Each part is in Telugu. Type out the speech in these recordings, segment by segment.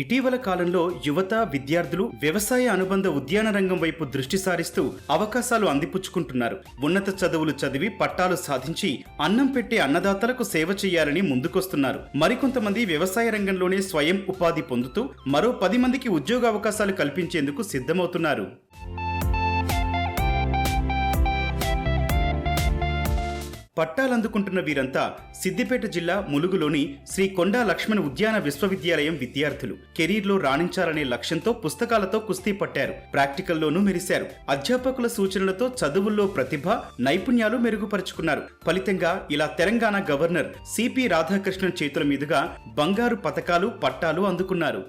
ఇటీవల కాలంలో యువత విద్యార్థులు వ్యవసాయ అనుబంధ ఉద్యాన రంగం వైపు దృష్టి సారిస్తూ అవకాశాలు అందిపుచ్చుకుంటున్నారు. ఉన్నత చదువులు చదివి పట్టాలు సాధించి అన్నం పెట్టే అన్నదాతలకు సేవ చేయాలని ముందుకొస్తున్నారు. మరికొంతమంది వ్యవసాయ రంగంలోనే స్వయం ఉపాధి పొందుతూ మరో పది మందికి ఉద్యోగ అవకాశాలు కల్పించేందుకు సిద్ధమవుతున్నారు. పట్టాలందుకుంటున్న వీరంతా సిద్దిపేట జిల్లా ములుగులోని శ్రీ కొండా లక్ష్మణ్ ఉద్యాన విశ్వవిద్యాలయం విద్యార్థులు. కెరీర్లో రాణించాలనే లక్ష్యంతో పుస్తకాలతో కుస్తీ పట్టారు. ప్రాక్టికల్లోనూ మెరిశారు. అధ్యాపకుల సూచనలతో చదువుల్లో ప్రతిభ నైపుణ్యాలు మెరుగుపరుచుకున్నారు. ఫలితంగా ఇలా తెలంగాణ గవర్నర్ సిపి రాధాకృష్ణన్ చేతుల మీదుగా బంగారు పథకాలు పట్టాలు అందుకున్నారు.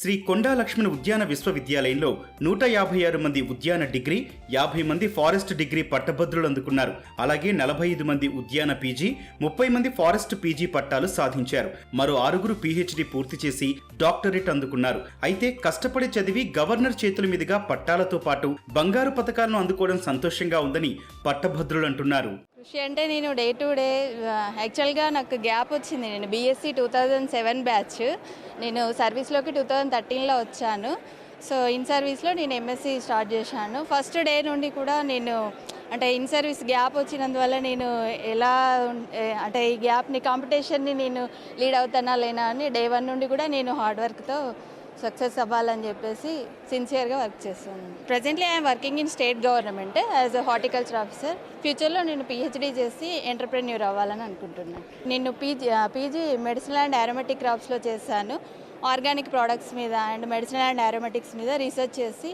శ్రీ కొండా లక్ష్మణ్ ఉద్యాన విశ్వవిద్యాలయంలో నూట యాభై ఆరు మంది ఉద్యాన డిగ్రీ యాభై మంది ఫారెస్ట్ డిగ్రీ పట్టభద్రులు అందుకున్నారు. అలాగే నలభై ఐదు మంది ఉద్యాన పీజీ ముప్పై మంది ఫారెస్ట్ పీజీ పట్టాలు సాధించారు. మరో ఆరుగురు పీహెచ్డీ పూర్తి చేసి డాక్టరేట్ అందుకున్నారు. అయితే కష్టపడి చదివి గవర్నర్ చేతుల మీదుగా పట్టాలతో పాటు బంగారు పథకాలను అందుకోవడం సంతోషంగా ఉందని పట్టభద్రులు అంటున్నారు. కృషి అంటే నేను డే టు డే యాక్చువల్గా నాకు గ్యాప్ వచ్చింది. నేను BSc two thousand seven batch నేను సర్వీస్లోకి టూ థౌజండ్ థర్టీన్లో వచ్చాను. సో ఇన్ సర్వీస్లో నేను ఎంఎస్సీ స్టార్ట్ చేశాను. ఫస్ట్ డే నుండి కూడా నేను అంటే ఇన్ సర్వీస్ గ్యాప్ వచ్చినందువల్ల నేను ఎలా అంటే ఈ గ్యాప్ని కాంపిటీషన్ని నేను లీడ్ అవుతానా లేనా అని డే వన్ నుండి కూడా నేను హార్డ్ వర్క్తో సక్సెస్ అవ్వాలని చెప్పేసి సిన్సియర్గా వర్క్ చేస్తున్నాను presently I'm working in state government as a horticulture officer ఫ్యూచర్లో నేను పిహెచ్డీ చేసి ఎంటర్ప్రెన్యూర్ అవ్వాలని అనుకుంటున్నాను నేను PG PG medicine and aromatic క్రాప్స్లో చేశాను. ఆర్గానిక్ ప్రోడక్ట్స్ మీద అండ్ మెడిసిన్ అండ్ ఆరోమేటిక్స్ మీద రీసెర్చ్ చేసి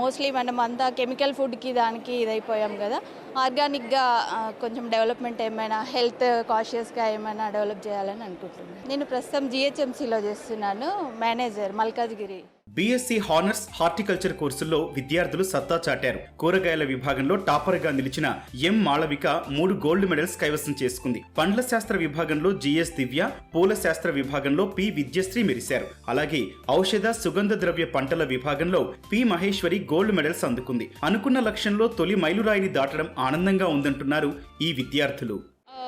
మోస్ట్లీ మనం అంతా కెమికల్ ఫుడ్కి దానికి ఇదైపోయాం కదా. ఆర్గానిక్గా కొంచెం డెవలప్మెంట్ ఏమైనా హెల్త్ కాషియస్గా ఏమైనా డెవలప్ చేయాలని అనుకుంటున్నాను. నేను ప్రస్తుతం జిహెచ్ఎంసీలో చేస్తున్నాను manager Malkajgiri. BSc honours horticulture కోర్సుల్లో విద్యార్థులు సత్తా చాటారు. కూరగాయల విభాగంలో టాపర్గా నిలిచిన ఎం మాళవిక మూడు గోల్డ్ మెడల్స్ కైవసం చేసుకుంది. పండ్ల శాస్త్ర విభాగంలో జిఎస్ దివ్య పూల శాస్త్ర విభాగంలో పి విద్యశ్రీ మెరిశారు. అలాగే ఔషధ సుగంధ ద్రవ్య పంటల విభాగంలో పి మహేశ్వరి గోల్డ్ మెడల్స్ అందుకుంది. అనుకున్న లక్ష్యంలో తొలి మైలురాయిని దాటడం ఆనందంగా ఉందంటున్నారు ఈ విద్యార్థులు.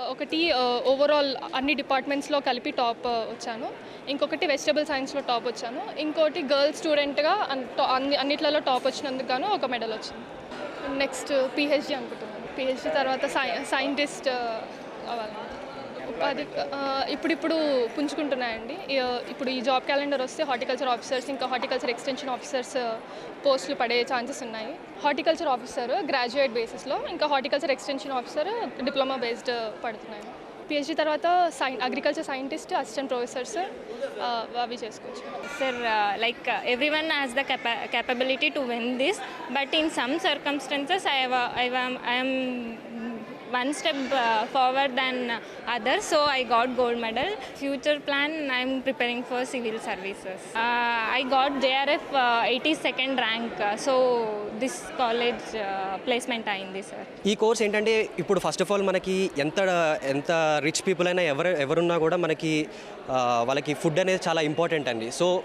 ఒకటి ఓవరాల్ అన్ని డిపార్ట్మెంట్స్లో కలిపి టాప్ వచ్చాను. ఇంకొకటి వెజిటబుల్ సైన్స్లో టాప్ వచ్చాను. ఇంకోటి గర్ల్స్ స్టూడెంట్గా అన్- అన్ని అన్నిట్లలో టాప్ వచ్చినందుకు గాను ఒక మెడల్ వచ్చింది. నెక్స్ట్ పిహెచ్డి అనుకుంటున్నాను. పిహెచ్డి తర్వాత సై సైంటిస్ట్ అవ్వాలి. ఉపాధి ఇప్పుడిప్పుడు పుంజుకుంటున్నాయండి. ఇప్పుడు ఈ జాబ్ క్యాలెండర్ వస్తే హార్టికల్చర్ ఆఫీసర్స్ ఇంకా హార్టికల్చర్ ఎక్స్టెన్షన్ ఆఫీసర్స్ పోస్టులు పడే ఛాన్సెస్ ఉన్నాయి. హార్టికల్చర్ ఆఫీసర్ గ్రాడ్యుయేట్ బేసిస్లో ఇంకా horticulture extension officer diploma based పడుతున్నాయి. పిహెచ్డీ తర్వాత సై అగ్రికల్చర్ సైంటిస్ట్ అసిస్టెంట్ ప్రొఫెసర్స్ అవి చేసుకోవచ్చు. Sir like every one has the capa capability to win this but in some circumstances I I I'm one step uh, forward than others so i got gold medal. Future plan i'm preparing for civil services. Uh, i got jrf uh, 82nd rank uh, so uh, అయింది సార్ ఈ కోర్స్ ఏంటంటే ఇప్పుడు ఫస్ట్ ఆఫ్ ఆల్ మనకి ఎంత ఎంత రిచ్ పీపుల్ అయినా ఎవరు ఎవరున్నా కూడా మనకి వాళ్ళకి ఫుడ్ అనేది చాలా ఇంపార్టెంట్ అండి. So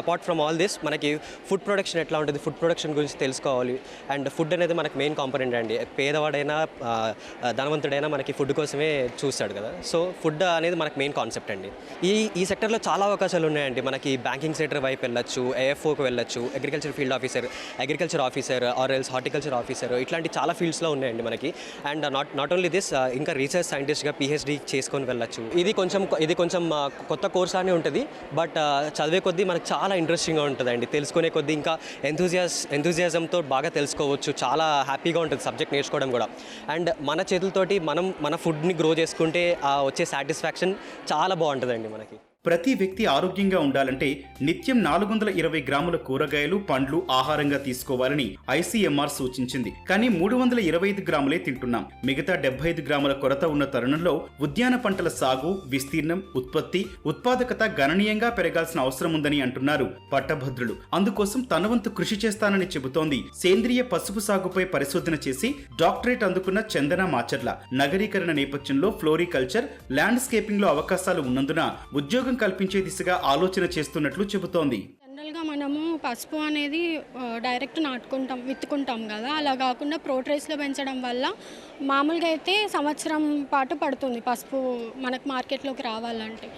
apart from all this మనకి ఫుడ్ ప్రొడక్షన్ ఎట్లా ఉంటుంది? ఫుడ్ ప్రొడక్షన్ గురించి తెలుసుకోవాలి. అండ్ ఫుడ్ అనేది మనకు మెయిన్ కాంపనెంట్ అండి. పేదవాడైనా ధనవంతుడైనా మనకి ఫుడ్ కోసమే చూస్తాడు కదా. సో ఫుడ్ అనేది మనకు మెయిన్ కాన్సెప్ట్ అండి. ఈ ఈ సెక్టర్లో చాలా అవకాశాలు ఉన్నాయండి. మనకి బ్యాంకింగ్ సెక్టర్ వైపు వెళ్ళొచ్చు ఏఎఫ్ఓకి వెళ్ళొచ్చు agriculture field officer agriculture officer or else horticulture officer ఇట్లాంటి చాలా ఫీల్డ్స్లో ఉన్నాయండి మనకి. And not not only this ఇంకా రీసెర్చ్ సైంటిస్ట్గా పిహెచ్డి చేసుకొని వెళ్ళొచ్చు. ఇది కొంచెం ఇది కొంచెం కొత్త కోర్స్ అని ఉంటుంది. బట్ చదివే కొద్దీ మనకు చాలా ఇంట్రెస్టింగ్గా ఉంటుందండి. తెలుసుకునే కొద్దీ ఇంకా ఎంతూజియాస్ ఎంతూజియాజంతో బాగా తెలుసుకోవచ్చు. చాలా హ్యాపీగా ఉంటుంది సబ్జెక్ట్ నేర్చుకోవడం కూడా. అండ్ మన చేతులతోటి మనం మన ఫుడ్ని గ్రో చేసుకుంటే ఆ వచ్చే సాటిస్ఫాక్షన్ చాలా బాగుంటుందండి మనకి. ప్రతి వ్యక్తి ఆరోగ్యంగా ఉండాలంటే నిత్యం నాలుగు వందల ఇరవై గ్రాముల కూరగాయలు పండ్లు ఆహారంగా తీసుకోవాలని ఐసీఎంఆర్ సూచించింది. కానీ మూడు వందల ఇరవై ఐదు గ్రాములే తింటున్నాం. మిగతా డెబ్బై ఐదు గ్రాముల కొరత ఉన్న తరుణంలో ఉద్యాన పంటల సాగు విస్తీర్ణం ఉత్పత్తి ఉత్పాదకత గణనీయంగా పెరగాల్సిన అవసరం ఉందని అంటున్నారు పట్టభద్రులు. అందుకోసం తన వంతు కృషి చేస్తానని చెబుతోంది సేంద్రియ పసుపు సాగుపై పరిశోధన చేసి డాక్టరేట్ అందుకున్న చందన మాచర్ల. నగరీకరణ నేపథ్యంలో ఫ్లోరికల్చర్ ల్యాండ్స్కేపింగ్లో అవకాశాలు ఉన్నందున ఉద్యోగం కల్పించే దిశగా ఆలోచన చేస్తున్నట్లు చెబుతోంది. జనరల్గా మనము పసుపు అనేది డైరెక్ట్ నాటుకుంటాం విత్తుకుంటాం కదా. అలా కాకుండా ప్రోట్రేస్లో పెంచడం వల్ల మామూలుగా అయితే సంవత్సరం పాటు పడుతుంది పసుపు మనకు మార్కెట్లోకి రావాలంటే.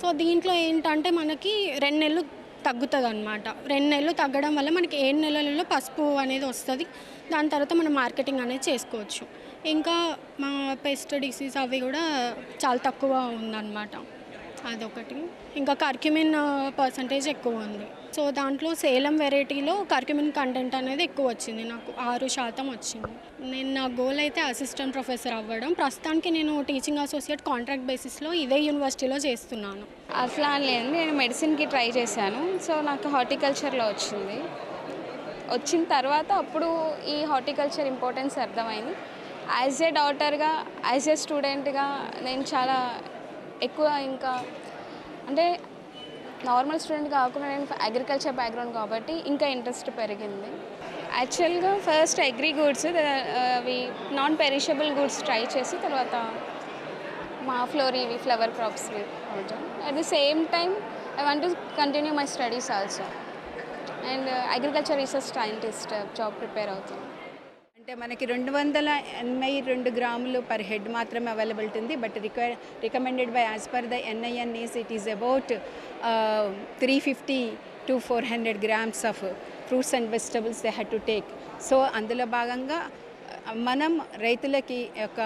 సో దీంట్లో ఏంటంటే మనకి రెండు నెలలు తగ్గుతుంది అనమాట రెండు నెలలు తగ్గడం వల్ల మనకి ఏడు నెలలలో పసుపు అనేది వస్తుంది. దాని తర్వాత మనం మార్కెటింగ్ అనేది చేసుకోవచ్చు. ఇంకా మా పెస్ట్ డిసీజ్ అవి కూడా చాలా తక్కువ ఉందన్నమాట. అదొకటి. ఇంకా కర్క్యూమిన్ పర్సంటేజ్ ఎక్కువ ఉంది. సో దాంట్లో సేలం వెరైటీలో కర్క్యూమిన్ కంటెంట్ అనేది ఎక్కువ వచ్చింది. నాకు ఆరు శాతం వచ్చింది. నేను నా గోల్ అయితే అసిస్టెంట్ ప్రొఫెసర్ అవ్వడం. ప్రస్తుతానికి నేను టీచింగ్ అసోసియేట్ కాంట్రాక్ట్ బేసిస్లో ఇదే యూనివర్సిటీలో చేస్తున్నాను. అట్లా లేదు. నేను మెడిసిన్కి ట్రై చేశాను. సో నాకు హార్టికల్చర్లో వచ్చింది. వచ్చిన తర్వాత అప్పుడు ఈ హార్టికల్చర్ ఇంపార్టెన్స్ అర్థమైంది. యాజ్ ఏ డాటర్గా యాజ్ ఏ స్టూడెంట్గా నేను చాలా ఎక్కువ ఇంకా అంటే నార్మల్ స్టూడెంట్ కాకుండా నేను అగ్రికల్చర్ బ్యాక్గ్రౌండ్ కాబట్టి ఇంకా ఇంట్రెస్ట్ పెరిగింది. యాక్చువల్గా ఫస్ట్ అగ్రి గూడ్స్ అవి నాన్ పెరిషబుల్ గూడ్స్ ట్రై చేసి తర్వాత మా ఫ్లోర్ ఇవి flower crops at the same time I want to continue my studies also and agriculture research scientist job prepare అవుతుంది అంటే మనకి రెండు వందల ఎనభై రెండు గ్రాములు పర్ హెడ్ మాత్రమే అవైలబిలిటీ ఉంది. But require recommended by as per the NIN's it is about three fifty to four hundred grams of fruits and vegetables they had to take. So అందులో భాగంగా మనం రైతులకి యొక్క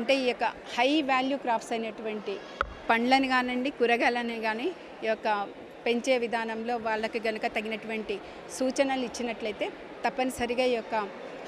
అంటే ఈ యొక్క హై వాల్యూ క్రాప్స్ అయినటువంటి పండ్లని కానివ్వండి కూరగాయలని కానీ ఈ యొక్క పెంచే విధానంలో వాళ్ళకి గనుక తగినటువంటి సూచనలు ఇచ్చినట్లయితే తప్పనిసరిగా ఈ యొక్క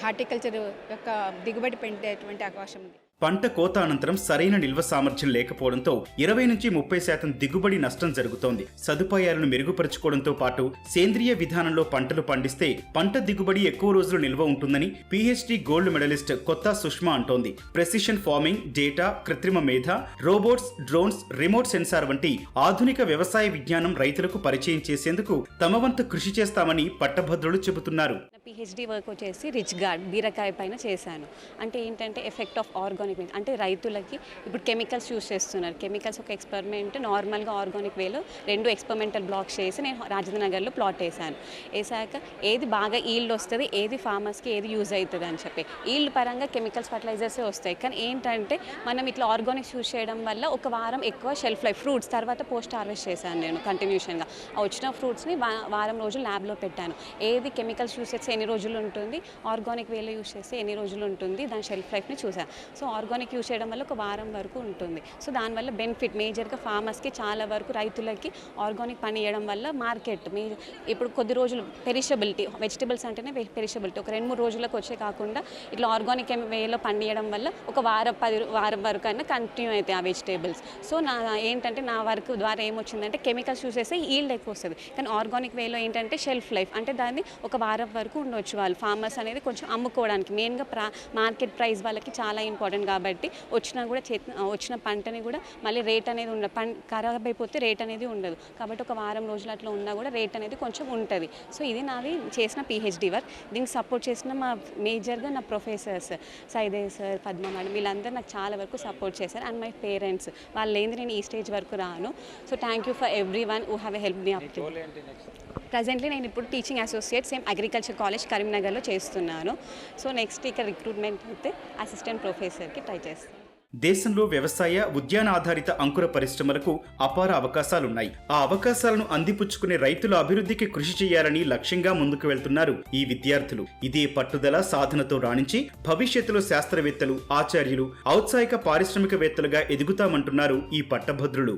హార్టికల్చర్ యొక్క దిగుబడి పెంచేటువంటి అవకాశం ఉంది. పంట కోత అనంతరం సరైన నిల్వ సామర్థ్యం లేకపోవడంతో ఇరవై నుంచి ముప్పై శాతం దిగుబడి నష్టం జరుగుతోంది. సదుపాయాలను మెరుగుపరుచుకోవడంతో పాటు సేంద్రియ విధానంలో పంటలు పండిస్తే పంట దిగుబడి ఎక్కువ రోజులు నిల్వ ఉంటుందని పీహెచ్డీ గోల్డ్ మెడలిస్ట్ కొత్త సుష్మా అంటోంది. ప్రెసిషన్ ఫార్మింగ్ డేటా కృత్రిమ మేధ రోబోట్స్ డ్రోన్స్ రిమోట్ సెన్సార్ వంటి ఆధునిక వ్యవసాయ విజ్ఞానం రైతులకు పరిచయం చేసేందుకు తమ వంతు కృషి చేస్తామని పట్టభద్రులు చెబుతున్నారు. పిహెచ్డి వర్క్ వచ్చేసి రిచ్ గార్డ్ బీరకాయ పైన చేశాను. అంటే ఏంటంటే ఎఫెక్ట్ ఆఫ్ ఆర్గానిక్ అంటే రైతులకి ఇప్పుడు కెమికల్స్ యూస్ చేస్తున్నారు. కెమికల్స్ ఒక ఎక్స్పెరిమెంట్ నార్మల్గా ఆర్గానిక్ వేలో రెండు ఎక్స్పెరిమెంటల్ బ్లాక్స్ చేసి నేను రాజేంద్రనగర్లో ప్లాట్ వేసాను. వేసాక ఏది బాగా ఈల్డ్ వస్తుంది ఏది ఫార్మర్స్కి ఏది యూజ్ అవుతుంది అని చెప్పి. ఈల్డ్ పరంగా కెమికల్స్ ఫర్టిలైజర్సే వస్తాయి. కానీ ఏంటంటే మనం ఇట్లా ఆర్గానిక్స్ యూస్ చేయడం వల్ల ఒక వారం ఎక్కువ షెల్ఫ్ లైఫ్ ఫ్రూట్స్ తర్వాత పోస్ట్ హార్వెస్ట్ చేశాను నేను కంటిన్యూషన్గా ఆ వచ్చిన ఫ్రూట్స్ని వారం రోజులు ల్యాబ్లో పెట్టాను. ఏది కెమికల్స్ యూస్ చేస్తే ఎన్ని రోజులు ఉంటుంది ఆర్గానిక్ వేలో యూస్ చేస్తే ఎన్ని రోజులు ఉంటుంది దాని షెల్ఫ్ లైఫ్ని చూసాను సో ఆర్గానిక్ యూస్ చేయడం వల్ల ఒక వారం వరకు ఉంటుంది. సో దానివల్ల బెనిఫిట్ మేజర్గా ఫార్మర్స్కి చాలా వరకు రైతులకి ఆర్గానిక్ పని చేయడం వల్ల మార్కెట్ మీ ఇప్పుడు కొద్ది రోజులు పెరిషబిలిటీ వెజిటబుల్స్ అంటేనే పెరిషబిలిటీ. ఒక రెండు మూడు రోజులకు వచ్చే కాకుండా ఇట్లా ఆర్గానిక్ వేలో పండియడం వల్ల ఒక వారం పది వారం వరకు అయినా కంటిన్యూ అవుతాయి ఆ వెజిటేబుల్స్. సో నా ఏంటంటే నా వర్క్ ద్వారా ఏమొచ్చిందంటే కెమికల్స్ యూస్ చేస్తే ఈల్డ్ ఎక్కువ వస్తుంది. కానీ ఆర్గానిక్ వేలో ఏంటంటే షెల్ఫ్ లైఫ్ అంటే దాన్ని ఒక వారం వరకు ఉండొచ్చు వాళ్ళు. ఫార్మర్స్ అనేది కొంచెం అమ్ముకోవడానికి మెయిన్గా ప్రా మార్కెట్ ప్రైస్ వాళ్ళకి చాలా ఇంపార్టెంట్. కాబట్టి వచ్చినా కూడా చేతి వచ్చిన పంటని కూడా మళ్ళీ రేట్ అనేది ఉండదు. పం ఖరాబ్ అయిపోతే రేట్ అనేది ఉండదు. కాబట్టి ఒక వారం రోజులు అట్లా ఉన్నా కూడా రేట్ అనేది కొంచెం ఉంటుంది. సో ఇది నాది చేసిన పిహెచ్డి వర్క్ దీనికి సపోర్ట్ చేసిన మా మేజర్గా నా professors Saide sir Padma madam వీళ్ళందరూ నాకు చాలా వరకు సపోర్ట్ చేశారు. అండ్ మై పేరెంట్స్ వాళ్ళు లేని నేను ఈ స్టేజ్ వరకు రాను. So thank you for every one who have help me up presently నేను ఇప్పుడు teaching associate same agriculture college కరీంనగర్లో చేస్తున్నాను. సో నెక్స్ట్ ఇక్కడ రిక్రూట్మెంట్ అయితే అసిస్టెంట్ ప్రొఫెసర్కి ట్రై చేస్తాను. దేశంలో వ్యవసాయ ఉద్యాన ఆధారిత అంకుర పరిశ్రమలకు అపార అవకాశాలున్నాయి. ఆ అవకాశాలను అందిపుచ్చుకునే రైతుల అభివృద్ధికి కృషి చేయాలని లక్ష్యంగా ముందుకు వెళ్తున్నారు ఈ విద్యార్థులు. ఇదే పట్టుదల సాధనతో రాణించి భవిష్యత్తులో శాస్త్రవేత్తలు ఆచార్యులు ఔత్సాహిక పారిశ్రామికవేత్తలుగా ఎదుగుతామంటున్నారు ఈ పట్టభద్రులు.